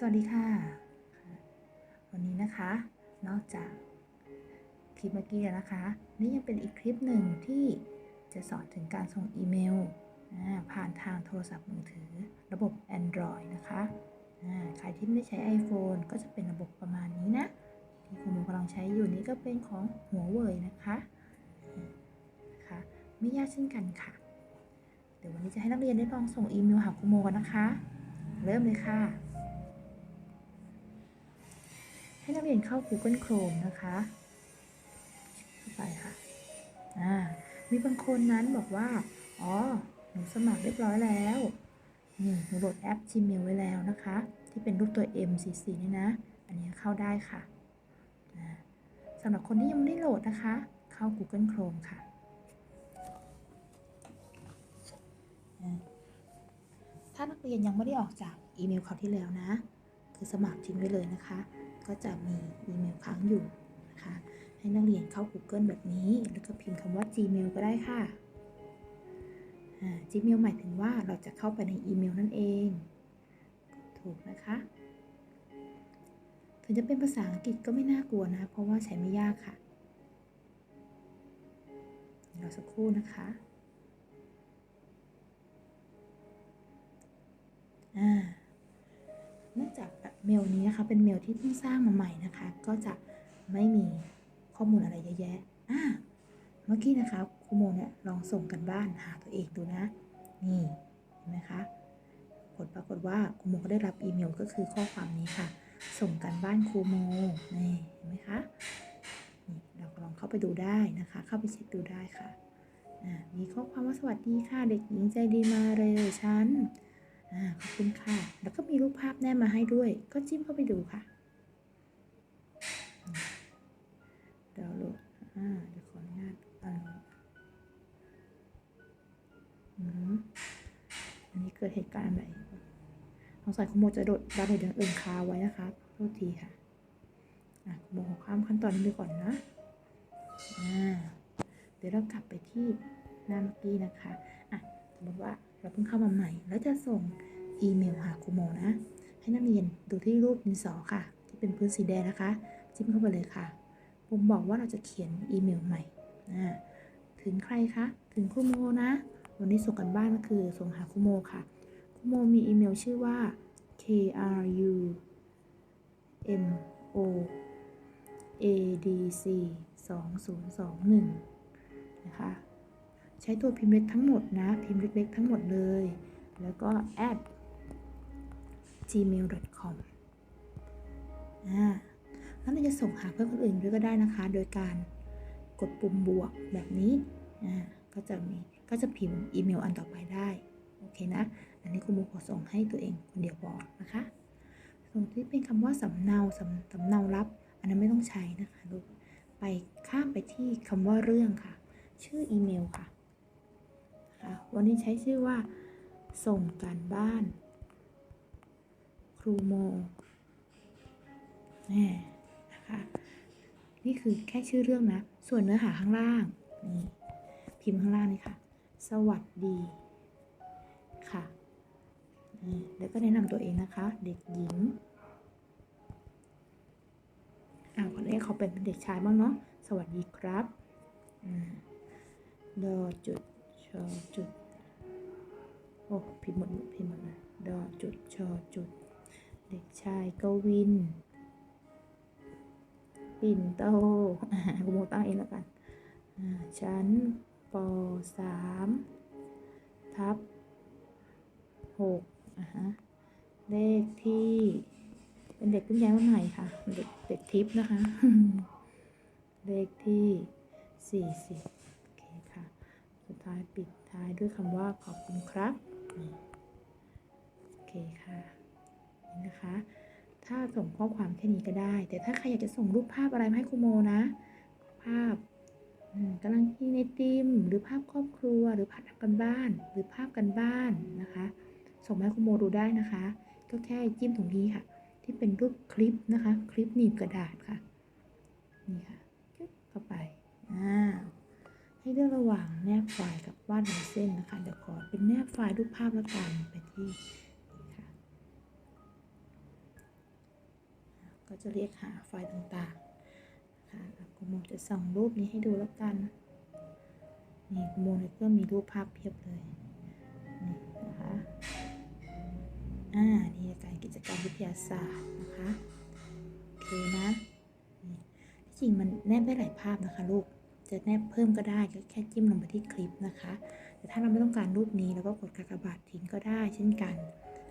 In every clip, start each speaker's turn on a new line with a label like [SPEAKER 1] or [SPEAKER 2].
[SPEAKER 1] สวัสดีค่ะ วันนี้นะคะ นอกจากคลิปเมื่อกี้แล้วนะคะ นี่ยังเป็นอีกคลิปหนึ่งที่จะสอนถึงการส่งอีเมล ผ่านทางโทรศัพท์มือถือ ระบบ Android นะคะใครที่ไม่ได้ใช้ iPhone ก็จะเป็นระบบประมาณนี้นะ ที่คุณมกำลังใช้อยู่นี้ก็เป็นของหัวเว่ยนะคะนะคะไม่ยากเช่นกันค่ะ เดี๋ยววันนี้จะให้นักเรียนได้ลองส่งอีเมลหาคุณโมกันนะคะ เริ่มเลยค่ะ ให้นักเรียนเข้า Google Chrome นะคะเข้าไปค่ะอ่ามีบางคนนั้นบอกว่า อ๋อ หนูสมัครเรียบร้อยแล้วนี่หนูโหลดแอป Gmail ไว้แล้วนะคะ ที่เป็นรูปตัว M สีสีนี่นะ อันนี้เข้าได้ค่ะสำหรับคนที่ยังไม่ได้โหลดนะคะ เข้า Google Chrome ค่ะถ้านักเรียนยังไม่ได้ออกจากอีเมลคราที่แล้วนะ คือสมัครทิ้งไว้เลยนะคะ ก็จะมีอีเมลค้างอยู่นะคะ ให้นักเรียนเข้า Google แบบนี้ แล้วก็พิมพ์คำว่า Gmail ก็ได้ค่ะ Gmail หมายถึงว่าเราจะเข้าไปในอีเมลนั่นเอง ถูกนะคะถึงจะเป็นภาษาอังกฤษก็ไม่น่ากลัวนะ เพราะว่าใช้ไม่ยากค่ะรอสักครู่นะคะ เมลนี้นะคะ เป็นเมลที่เพิ่งสร้างมาใหม่นะคะ ก็จะไม่มีข้อมูลอะไรเยอะแยะอ่าเมื่อกี้นะคะครูโมเนี่ยลองส่งกันบ้านหาตัวเองดูนะ นี่เห็นไหมคะผลปรากฏว่าครูโมก็ได้รับอีเมลก็คือข้อความนี้ค่ะ ส่งกันบ้านครูโมนี่เห็นไหมคะนี่เราลองเข้าไปดูได้นะคะ เข้าไปเช็คดูได้ค่ะอ่ามีข้อความว่าสวัสดีค่ะ เด็กหญิงใจดีมาเลยฉัน ขอบคุณค่ะ แล้วก็มีรูปภาพแนบมาให้ด้วย ก็จิ้มเข้าไปดูค่ะดาวโหลดอ่าเดี๋ยวขออนุญาตดาวน์โหลดอืมอันนี้เกิดเหตุการณ์อะไรสงสัยคุณโมจะโดดดาวน์โหลดอย่างอื่นคาไว้นะคะโทษทีค่ะอะคุณโมขอข้ามขั้นตอนนี้ไปก่อนนะอ่าเดี๋ยวเรากลับไปที่หน้าเมื่อกี้นะคะอะสมมติว่า เราเพิ่งเข้ามาใหม่ แล้วจะส่งอีเมลหาครูโมนะ ให้นักเรียนดูที่รูปดินสอค่ะ ที่เป็นพื้นสีแดงนะคะ จิ้มเข้าไปเลยค่ะผมบอกว่าเราจะเขียนอีเมลใหม่ถึงใครคะ ถึงครูโมนะ วันนี้ส่งกันบ้านก็คือส่งหาครูโมค่ะครูโมมีอีเมลชื่อว่า k r u m o a d c 2021นะคะ ใช้ตัวพิมพ์เล็กทั้งหมดนะ พิมพ์เล็กๆทั้งหมดเลย แล้วก็ add gmail.com อ่าแล้วเราจะส่งหาเพื่อนคนอื่นด้วยก็ได้นะคะ โดยการกดปุ่มบวกแบบนี้อ่าก็จะมีก็จะพิมพ์อีเมลอันต่อไปได้ โอเคนะ อันนี้คุณโมขอส่งให้ตัวเองคนเดียวพอนะคะ ส่งที่เป็นคำว่าสำเนาสำสำเนารับ อันนั้นไม่ต้องใช้นะคะลูกไปข้ามไปที่คำว่าเรื่องค่ะ ชื่ออีเมลค่ะ ค่ะวันนี้ใช้ชื่อว่า ส่งการบ้าน ครูโมแน่นะคะนี่คือแค่ชื่อเรื่องนะ ส่วนเนื้อหาข้างล่างนี่พิมพ์ข้างล่างนี่ค่ะ สวัสดีค่ะนี่แล้วก็แนะนำตัวเองนะคะ เด็กหญิงอ่าคนนี้เขาเป็นเด็กชายบ้างเนาะสวัสดีครับอ่าดอจุด ชอจุดโอ้พิมพ์หมดพิมพ์หมดเลยดอจุดชอจุด เด็กชายกวิน ปิ่นโตกูโมตั้งเองแล้วกันชั้นปสามทับหกอ่าฮะเลขที่เป็นเด็กเพิ่งย้ายมาใหม่ค่ะ เด็กเด็กทิพย์นะคะ เลขที่สี่สิบ ท้ายปิดท้ายด้วยคำว่าขอบคุณครับโอเคค่ะนี่นะคะ ถ้าส่งข้อความแค่นี้ก็ได้ แต่ถ้าใครอยากจะส่งรูปภาพอะไรมาให้ครูโมนะ ภาพกำลังกินไอติมหรือภาพครอบครัว หรือภาพทำกันบ้าน หรือภาพกันบ้านนะคะ ส่งมาให้ครูโมดูได้นะคะ ก็แค่จิ้มตรงนี้ค่ะ ที่เป็นรูปคลิปนะคะ คลิปหนีบกระดาษค่ะนี่ค่ะเข้าไปอ่า ให้เลือกระหว่างแนบไฟล์กับวาดลายเส้นนะคะเดี๋ยวขอเป็นแนบไฟล์รูปภาพแล้วกันไปที่นะค่ะก็จะเรียกหาไฟล์ต่างๆค่ะครูโมจะส่องรูปนี้ให้ดูแล้วกันนี่ครูโมในเครื่องมีรูปภาพเพียบเลยนี่นะคะอ่านี่การกิจกรรมวิทยาศาสตร์นะคะโอเคนะที่จริงมันแนบได้หลายภาพนะคะลูก จะแนบเพิ่มก็ได้ก็แค่จิ้มลงไปที่คลิปนะคะ แต่ถ้าเราไม่ต้องการรูปนี้เราก็กดกากบาททิ้งก็ได้เช่นกัน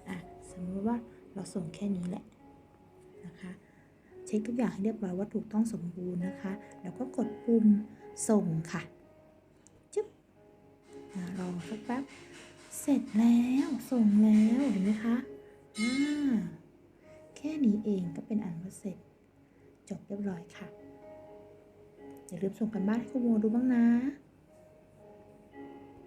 [SPEAKER 1] อะสมมติว่าเราส่งแค่นี้แหละนะคะเช็คทุกอย่างให้เรียบร้อยว่าถูกต้องสมบูรณ์นะคะ แล้วก็กดปุ่มส่งค่ะจึ๊บรอสักแป๊บเสร็จแล้วส่งแล้วเห็นไหมคะอ่าแค่นี้เองก็เป็นอันว่าเสร็จ จบเรียบร้อยค่ะ อย่าลืมส่งกันบ้านให้คุณโมดูบ้างนะ